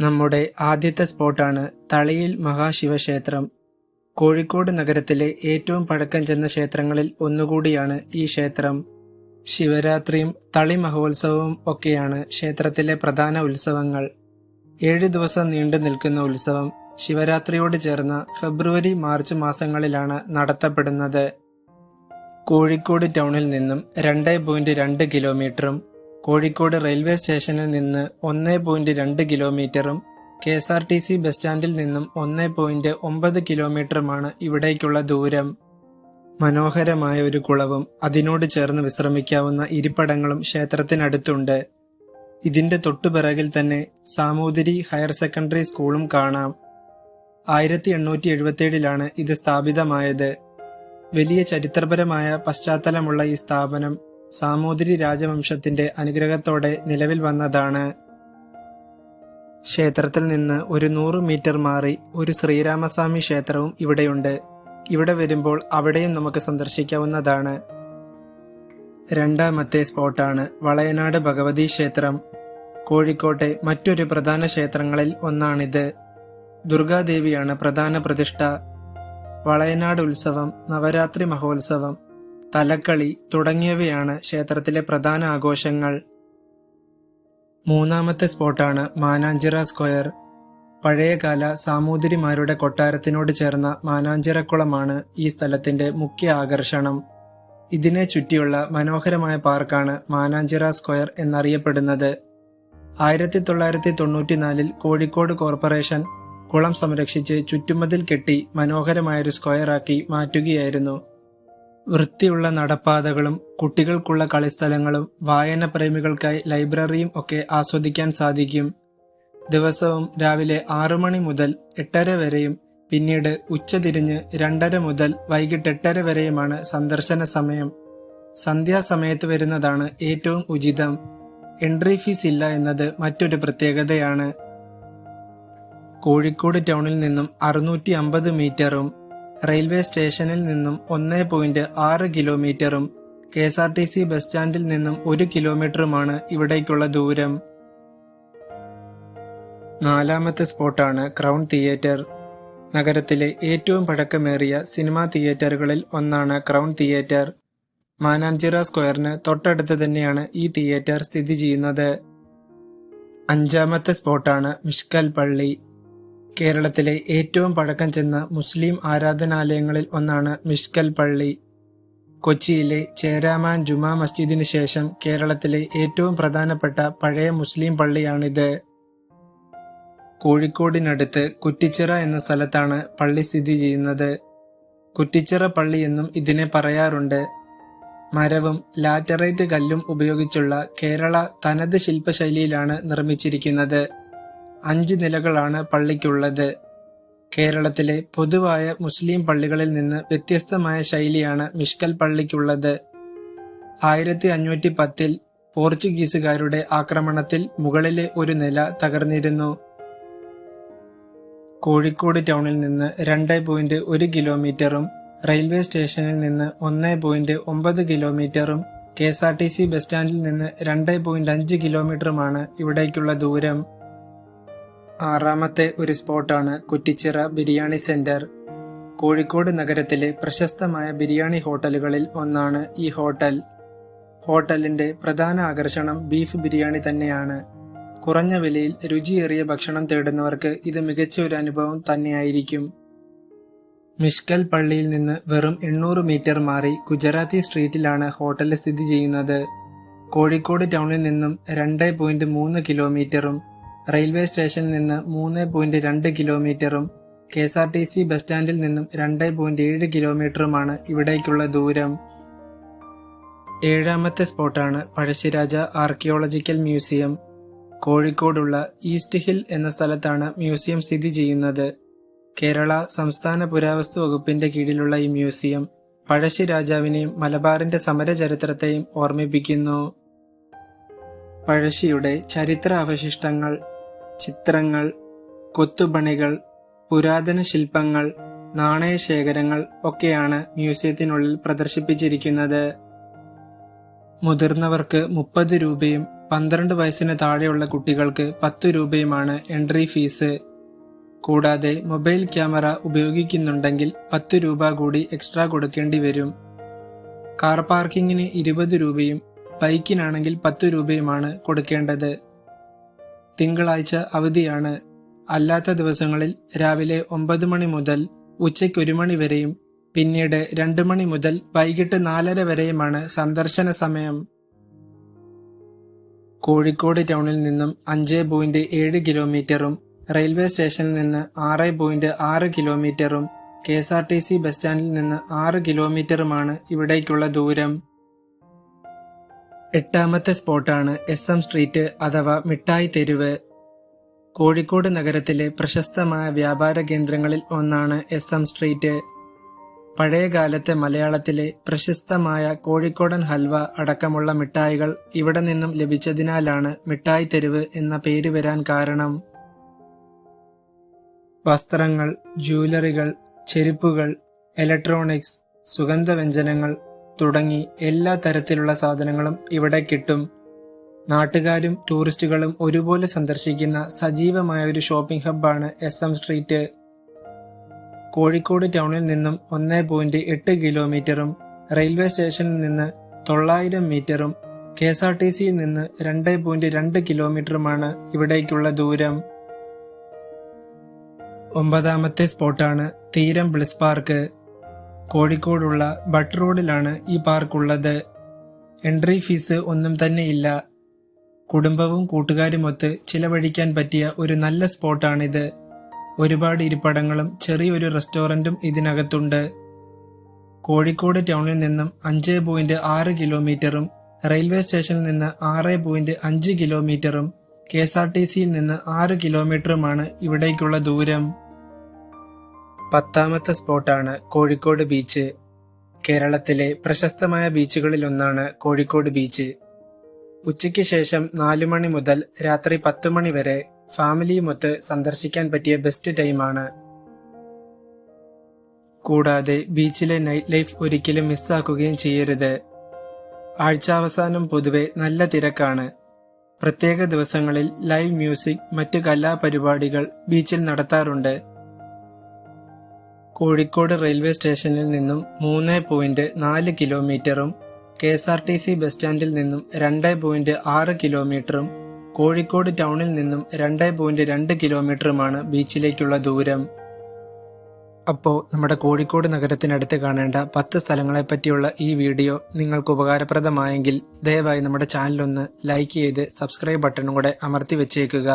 നമ്മുടെ ആദ്യത്തെ സ്പോട്ടാണ് തളിയിൽ മഹാശിവക്ഷേത്രം. കോഴിക്കോട് നഗരത്തിലെ ഏറ്റവും പഴക്കം ചെന്ന ക്ഷേത്രങ്ങളിൽ ഒന്നുകൂടിയാണ് ഈ ക്ഷേത്രം. ശിവരാത്രിയും തളി മഹോത്സവവും ഒക്കെയാണ് ക്ഷേത്രത്തിലെ പ്രധാന ഉത്സവങ്ങൾ. ഏഴ് ദിവസം നീണ്ടു നിൽക്കുന്ന ഉത്സവം ശിവരാത്രിയോട് ചേർന്ന ഫെബ്രുവരി മാർച്ച് മാസങ്ങളിലാണ് നടത്തപ്പെടുന്നത്. കോഴിക്കോട് ടൗണിൽ നിന്നും രണ്ട് പോയിന്റ് രണ്ട് കിലോമീറ്ററും കോഴിക്കോട് റെയിൽവേ സ്റ്റേഷനിൽ നിന്ന് ഒന്ന് പോയിന്റ് രണ്ട് കിലോമീറ്ററും K S R T C bus സ്റ്റാൻഡിൽ നിന്നും ഒന്ന് പോയിന്റ് ഒമ്പത് കിലോമീറ്ററുമാണ് ഇവിടേക്കുള്ള ദൂരം. മനോഹരമായ ഒരു കുളവും അതിനോട് ചേർന്ന് വിശ്രമിക്കാവുന്ന ഇരിപ്പടങ്ങളും ക്ഷേത്രത്തിനടുത്തുണ്ട്. ഇതിന്റെ തൊട്ടുപിറകിൽ തന്നെ സാമൂതിരി ഹയർ സെക്കൻഡറി സ്കൂളും കാണാം. ആയിരത്തി എണ്ണൂറ്റി എഴുപത്തിയേഴിലാണ് ഇത് സ്ഥാപിതമായത്. വലിയ ചരിത്രപരമായ പശ്ചാത്തലമുള്ള ഈ സ്ഥാപനം സാമൂതിരി രാജവംശത്തിന്റെ അനുഗ്രഹത്തോടെ നിലവിൽ വന്നതാണ്. ക്ഷേത്രത്തിൽ നിന്ന് ഒരു നൂറ് മീറ്റർ മാറി ഒരു ശ്രീരാമസ്വാമി ക്ഷേത്രവും ഇവിടെയുണ്ട്. ഇവിടെ വരുമ്പോൾ അവിടെയും നമുക്ക് സന്ദർശിക്കാവുന്നതാണ്. രണ്ടാമത്തെ സ്പോട്ടാണ് വളയനാട് ഭഗവതി ക്ഷേത്രം. കോഴിക്കോട്ടെ മറ്റൊരു പ്രധാന ക്ഷേത്രങ്ങളിൽ ഒന്നാണിത്. ദുർഗാദേവിയാണ് പ്രധാന പ്രതിഷ്ഠ. വളയനാട് ഉത്സവം നവരാത്രി മഹോത്സവം തലക്കളി തുടങ്ങിയവയാണ് ക്ഷേത്രത്തിലെ പ്രധാന ആഘോഷങ്ങൾ. മൂന്നാമത്തെ സ്പോട്ടാണ് മാനാഞ്ചിറ സ്ക്വയർ. പഴയകാല സാമൂതിരിമാരുടെ കൊട്ടാരത്തിനോട് ചേർന്ന മാനാഞ്ചിറക്കുളമാണ് ഈ സ്ഥലത്തിന്റെ മുഖ്യ ആകർഷണം. ഇതിനെ ചുറ്റിയുള്ള മനോഹരമായ പാർക്കാണ് മാനാഞ്ചിറ സ്ക്വയർ എന്നറിയപ്പെടുന്നത്. ആയിരത്തി തൊള്ളായിരത്തി തൊണ്ണൂറ്റിനാലിൽ കോഴിക്കോട് കോർപ്പറേഷൻ കുളം സംരക്ഷിച്ച് ചുറ്റുമതിൽ കെട്ടി മനോഹരമായൊരു സ്ക്വയറാക്കി മാറ്റുകയായിരുന്നു. വൃത്തിയുള്ള നടപ്പാതകളും കുട്ടികൾക്കുള്ള കളിസ്ഥലങ്ങളും വായന പ്രേമികൾക്കായി ലൈബ്രറിയും ഒക്കെ ആസ്വദിക്കാൻ സാധിക്കും. ദിവസവും രാവിലെ ആറു മണി മുതൽ എട്ടര വരെയും പിന്നീട് ഉച്ചതിരിഞ്ഞ് രണ്ടര മുതൽ വൈകിട്ട് എട്ടര വരെയുമാണ് സന്ദർശന സമയം. സന്ധ്യാസമയത്ത് വരുന്നതാണ് ഏറ്റവും ഉചിതം. എൻട്രി ഫീസ് ഇല്ല എന്നത് മറ്റൊരു പ്രത്യേകതയാണ്. കോഴിക്കോട് ടൗണിൽ നിന്നും അറുന്നൂറ്റി അമ്പത് മീറ്ററും റെയിൽവേ സ്റ്റേഷനിൽ നിന്നും ഒന്ന് പോയിന്റ് ആറ് കിലോമീറ്ററും K S R T C bus സ്റ്റാൻഡിൽ നിന്നും ഒരു കിലോമീറ്ററുമാണ് ഇവിടേക്കുള്ള ദൂരം. നാലാമത്തെ സ്പോട്ടാണ് ക്രൗൺ തിയേറ്റർ. നഗരത്തിലെ ഏറ്റവും പഴക്കമേറിയ സിനിമാ തിയേറ്ററുകളിൽ ഒന്നാണ് ക്രൗൺ തിയേറ്റർ. മാനാഞ്ചിറ സ്ക്വയറിന് തൊട്ടടുത്ത് തന്നെയാണ് ഈ തിയേറ്റർ സ്ഥിതി ചെയ്യുന്നത്. അഞ്ചാമത്തെ സ്പോട്ടാണ് മിഷ്കൽ പള്ളി. കേരളത്തിലെ ഏറ്റവും പഴക്കം ചെന്ന മുസ്ലിം ആരാധനാലയങ്ങളിൽ ഒന്നാണ് മിഷ്കൽ പള്ളി. കൊച്ചിയിലെ ചേരാമാൻ ജുമാ മസ്ജിദിന് ശേഷം കേരളത്തിലെ ഏറ്റവും പ്രധാനപ്പെട്ട പഴയ മുസ്ലിം പള്ളിയാണിത്. കോഴിക്കോടിനടുത്ത് കുറ്റിച്ചിറ എന്ന സ്ഥലത്താണ് പള്ളി സ്ഥിതി ചെയ്യുന്നത്. കുറ്റിച്ചിറ പള്ളി എന്നും ഇതിനെ പറയാറുണ്ട്. മരവും ലാറ്ററൈറ്റ് കല്ലും ഉപയോഗിച്ചുള്ള കേരള തനത് ശില്പശൈലിയിലാണ് നിർമ്മിച്ചിരിക്കുന്നത്. അഞ്ച് നിലകളാണ് പള്ളിക്കുള്ളത്. കേരളത്തിലെ പൊതുവായ മുസ്ലിം പള്ളികളിൽ നിന്ന് വ്യത്യസ്തമായ ശൈലിയാണ് മിഷ്കൽ പള്ളിക്കുള്ളത്. ആയിരത്തി അഞ്ഞൂറ്റി പത്തിൽ പോർച്ചുഗീസുകാരുടെ ആക്രമണത്തിൽ മുകളിലെ ഒരു നില തകർന്നിരുന്നു. കോഴിക്കോട് ടൗണിൽ നിന്ന് രണ്ട് പോയിന്റ് ഒരു കിലോമീറ്ററും റെയിൽവേ സ്റ്റേഷനിൽ നിന്ന് ഒന്ന് പോയിന്റ് ഒമ്പത് കിലോമീറ്ററും K S R T C bus സ്റ്റാൻഡിൽ നിന്ന് രണ്ട് പോയിന്റ് അഞ്ച് കിലോമീറ്ററുമാണ് ഇവിടേക്കുള്ള ദൂരം. ആറാമത്തെ ഒരു സ്പോട്ടാണ് കുറ്റിച്ചിറ ബിരിയാണി സെന്റർ. കോഴിക്കോട് നഗരത്തിലെ പ്രശസ്തമായ ബിരിയാണി ഹോട്ടലുകളിൽ ഒന്നാണ് ഈ ഹോട്ടൽ. ഹോട്ടലിന്റെ പ്രധാന ആകർഷണം ബീഫ് ബിരിയാണി തന്നെയാണ്. കുറഞ്ഞ വിലയിൽ രുചിയേറിയ ഭക്ഷണം തേടുന്നവർക്ക് ഇത് മികച്ച ഒരു അനുഭവം തന്നെയായിരിക്കും. മിഷ്കൽ പള്ളിയിൽ നിന്ന് വെറും എണ്ണൂറ് മീറ്റർ മാറി ഗുജറാത്തി സ്ട്രീറ്റിലാണ് ഹോട്ടൽ സ്ഥിതി ചെയ്യുന്നത്. കോഴിക്കോട് ടൗണിൽ നിന്നും രണ്ട് പോയിന്റ് മൂന്ന് കിലോമീറ്ററും റെയിൽവേ സ്റ്റേഷനിൽ നിന്ന് മൂന്ന് പോയിന്റ് രണ്ട് കിലോമീറ്ററും K S R T C bus സ്റ്റാൻഡിൽ നിന്നും രണ്ട് പോയിന്റ് ഏഴ് കിലോമീറ്ററുമാണ് ഇവിടേക്കുള്ള ദൂരം. ഏഴാമത്തെ സ്പോട്ടാണ് പഴശ്ശിരാജ ആർക്കിയോളജിക്കൽ മ്യൂസിയം. കോഴിക്കോടുള്ള ഈസ്റ്റ് ഹിൽ എന്ന സ്ഥലത്താണ് മ്യൂസിയം സ്ഥിതി ചെയ്യുന്നത്. കേരള സംസ്ഥാന പുരാവസ്തു വകുപ്പിന്റെ കീഴിലുള്ള ഈ മ്യൂസിയം പഴശ്ശി രാജാവിനെയും മലബാറിന്റെ സമര ചരിത്രത്തെയും ഓർമ്മിപ്പിക്കുന്നു. പഴശ്ശിയുടെ ചരിത്ര അവശിഷ്ടങ്ങൾ ചിത്രങ്ങൾ കൊത്തുപണികൾ പുരാതന ശില്പങ്ങൾ നാണയശേഖരങ്ങൾ ഒക്കെയാണ് മ്യൂസിയത്തിനുള്ളിൽ പ്രദർശിപ്പിച്ചിരിക്കുന്നത്. മുതിർന്നവർക്ക് മുപ്പത് രൂപയും പന്ത്രണ്ട് വയസ്സിന് താഴെയുള്ള കുട്ടികൾക്ക് പത്ത് രൂപയുമാണ് എൻട്രി ഫീസ്. കൂടാതെ മൊബൈൽ ക്യാമറ ഉപയോഗിക്കുന്നുണ്ടെങ്കിൽ പത്ത് രൂപ കൂടി എക്സ്ട്രാ കൊടുക്കേണ്ടി വരും. കാർ പാർക്കിങ്ങിന് ഇരുപത് രൂപയും ബൈക്കിനാണെങ്കിൽ പത്ത് രൂപയുമാണ് കൊടുക്കേണ്ടത്. തിങ്കളാഴ്ച അവധിയാണ്. അല്ലാത്ത ദിവസങ്ങളിൽ രാവിലെ ഒമ്പത് മണി മുതൽ ഉച്ചയ്ക്ക് ഒരു മണി വരെയും പിന്നീട് രണ്ട് മണി മുതൽ വൈകിട്ട് നാലര വരെയുമാണ് സന്ദർശന സമയം. കോഴിക്കോട് ടൗണിൽ നിന്നും അഞ്ച് പോയിന്റ് ഏഴ് കിലോമീറ്ററും റെയിൽവേ സ്റ്റേഷനിൽ നിന്ന് ആറ് പോയിന്റ് ആറ് കിലോമീറ്ററും K S R T C bus സ്റ്റാൻഡിൽ നിന്ന് ആറ് കിലോമീറ്ററുമാണ് ഇവിടേക്കുള്ള ദൂരം. എട്ടാമത്തെ സ്പോട്ടാണ് എസ് എം സ്ട്രീറ്റ് അഥവാ മിഠായി തെരുവ്. കോഴിക്കോട് നഗരത്തിലെ പ്രശസ്തമായ വ്യാപാര കേന്ദ്രങ്ങളിൽ ഒന്നാണ് എസ് എം സ്ട്രീറ്റ്. പഴയകാലത്തെ മലയാളത്തിലെ പ്രശസ്തമായ കോഴിക്കോടൻ ഹൽവ അടക്കമുള്ള മിഠായികൾ ഇവിടെ നിന്നും ലഭിച്ചതിനാലാണ് മിഠായി തെരുവ് എന്ന പേര് വരാൻ കാരണം. വസ്ത്രങ്ങൾ ജ്വല്ലറികൾ ചെരുപ്പുകൾ ഇലക്ട്രോണിക്സ് സുഗന്ധവ്യഞ്ജനങ്ങൾ തുടങ്ങി എല്ലാ തരത്തിലുള്ള സാധനങ്ങളും ഇവിടെ കിട്ടും. നാട്ടുകാരും ടൂറിസ്റ്റുകളും ഒരുപോലെ സന്ദർശിക്കുന്ന സജീവമായ ഒരു ഷോപ്പിംഗ് ഹബ്ബാണ് എസ് എം സ്ട്രീറ്റ് കോഴിക്കോട് ടൗണിൽ നിന്നും ഒന്ന് പോയിന്റ് എട്ട് കിലോമീറ്ററും റെയിൽവേ സ്റ്റേഷനിൽ നിന്ന് തൊള്ളായിരം മീറ്ററും കെ എസ് ആർ ടി സിയിൽ നിന്ന് രണ്ട് പോയിന്റ് രണ്ട് കിലോമീറ്ററുമാണ് ഇവിടേക്കുള്ള ദൂരം. ഒമ്പതാമത്തെ സ്പോട്ടാണ് തീരം ബ്ലിസ് പാർക്ക് കോഴിക്കോടുള്ള ബട്ട് റോഡിലാണ് ഈ പാർക്കുള്ളത്. എൻട്രി ഫീസ് ഒന്നും തന്നെ ഇല്ല കുടുംബവും കൂട്ടുകാരുമൊത്ത് ചിലവഴിക്കാൻ പറ്റിയ ഒരു നല്ല സ്പോട്ടാണിത്. ഒരുപാട് ഇരിപ്പടങ്ങളും ചെറിയൊരു റെസ്റ്റോറന്റും ഇതിനകത്തുണ്ട്. കോഴിക്കോട് ടൗണിൽ നിന്നും അഞ്ച് പോയിന്റ് ആറ് കിലോമീറ്ററും റെയിൽവേ സ്റ്റേഷനിൽ നിന്ന് ആറ് പോയിന്റ് അഞ്ച് കിലോമീറ്ററും കെ എസ് ആർ ടി സിയിൽ നിന്ന് ആറ് കിലോമീറ്ററുമാണ് ഇവിടേക്കുള്ള ദൂരം. പത്താമത്തെ സ്പോട്ടാണ് കോഴിക്കോട് ബീച്ച്. കേരളത്തിലെ പ്രശസ്തമായ ബീച്ചുകളിലൊന്നാണ് കോഴിക്കോട് ബീച്ച്. ഉച്ചയ്ക്ക് ശേഷം നാലു മണി മുതൽ രാത്രി പത്തു മണി വരെ ഫാമിലിയുമൊത്ത് സന്ദർശിക്കാൻ പറ്റിയ ബെസ്റ്റ് ടൈമാണ്. കൂടാതെ ബീച്ചിലെ നൈറ്റ് ലൈഫ് ഒരിക്കലും മിസ്സാക്കുകയും ചെയ്യരുത്. ആഴ്ചാവസാനം പൊതുവെ നല്ല തിരക്കാണ്. പ്രത്യേക ദിവസങ്ങളിൽ ലൈവ് മ്യൂസിക് മറ്റു കലാപരിപാടികൾ ബീച്ചിൽ നടത്താറുണ്ട്. കോഴിക്കോട് റെയിൽവേ സ്റ്റേഷനിൽ നിന്നും മൂന്ന് പോയിന്റ് നാല് കിലോമീറ്ററും K S R T C bus സ്റ്റാൻഡിൽ നിന്നും രണ്ട് പോയിന്റ് ആറ് കിലോമീറ്ററും കോഴിക്കോട് ടൗണിൽ നിന്നും രണ്ട് പോയിന്റ് രണ്ട് കിലോമീറ്ററുമാണ് ബീച്ചിലേക്കുള്ള ദൂരം. അപ്പോൾ നമ്മുടെ കോഴിക്കോട് നഗരത്തിനടുത്ത് കാണേണ്ട പത്ത് സ്ഥലങ്ങളെ പറ്റിയുള്ള ഈ വീഡിയോ നിങ്ങൾക്ക് ഉപകാരപ്രദമായെങ്കിൽ ദയവായി നമ്മുടെ ചാനലൊന്ന് ലൈക്ക് ചെയ്ത് സബ്സ്ക്രൈബ് ബട്ടണും കൂടെ അമർത്തി വെച്ചേക്കുക.